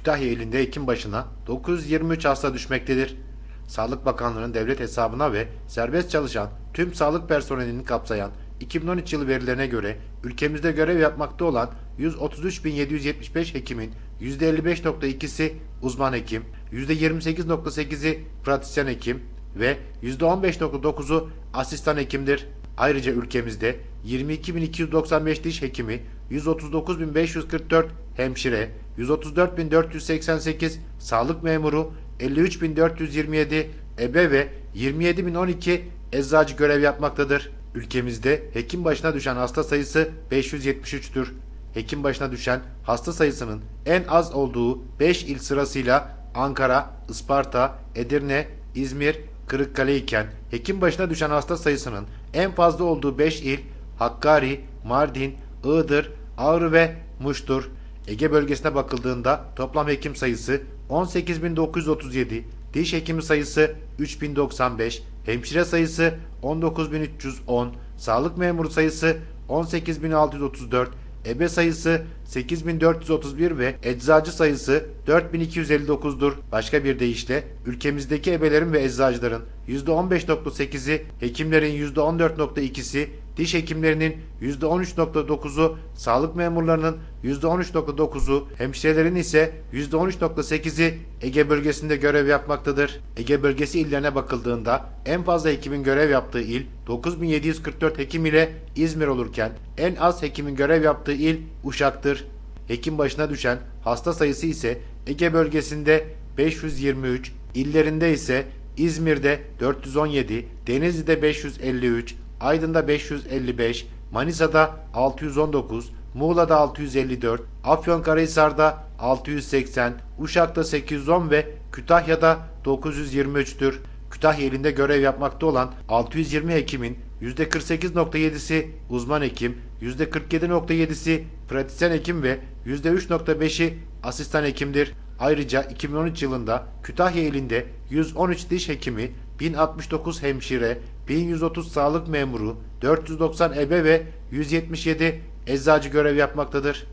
Kütahya ilinde hekim başına 923 hasta düşmektedir. Sağlık Bakanlığı'nın devlet hesabına ve serbest çalışan tüm sağlık personelini kapsayan 2013 yılı verilerine göre ülkemizde görev yapmakta olan 133.775 hekimin %55.2'si uzman hekim, %28.8'i pratisyen hekim ve %15.9'u asistan hekimdir. Ayrıca ülkemizde 22.295 diş hekimi, 139.544 hemşire, 134.488 sağlık memuru, 53.427 ebe ve 27.012 eczacı görev yapmaktadır. Ülkemizde hekim başına düşen hasta sayısı 573'tür. Hekim başına düşen hasta sayısının en az olduğu 5 il sırasıyla Ankara, Isparta, Edirne, İzmir, Kırıkkale iken hekim başına düşen hasta sayısının en fazla olduğu 5 il Hakkari, Mardin, Iğdır, Ağrı ve Muş'tur. Ege bölgesine bakıldığında toplam hekim sayısı 18.937, diş hekimi sayısı 3095, hemşire sayısı 19.310, sağlık memuru sayısı 18.634, ebe sayısı 8431 ve eczacı sayısı 4259'dur. Başka bir deyişle ülkemizdeki ebelerin ve eczacıların %15.8'i, hekimlerin %14.2'si, diş hekimlerinin %13.9'u, sağlık memurlarının %13.9'u, hemşirelerin ise %13.8'i Ege bölgesinde görev yapmaktadır. Ege bölgesi illerine bakıldığında en fazla hekimin görev yaptığı il 9744 hekim ile İzmir olurken en az hekimin görev yaptığı il Uşak'tır. Hekim başına düşen hasta sayısı ise Ege bölgesinde 523, illerinde ise İzmir'de 417, Denizli'de 553, Aydın'da 555, Manisa'da 619, Muğla'da 654, Afyonkarahisar'da 680, Uşak'ta 810 ve Kütahya'da 923'tür. Kütahya ilinde görev yapmakta olan 620 hekimin %48.7'si uzman hekim, %47.7'si pratisyen hekim ve %3.5'i asistan hekimdir. Ayrıca 2013 yılında Kütahya ilinde 113 diş hekimi, 1069 hemşire, 1130 sağlık memuru, 490 ebe ve 177 eczacı görev yapmaktadır.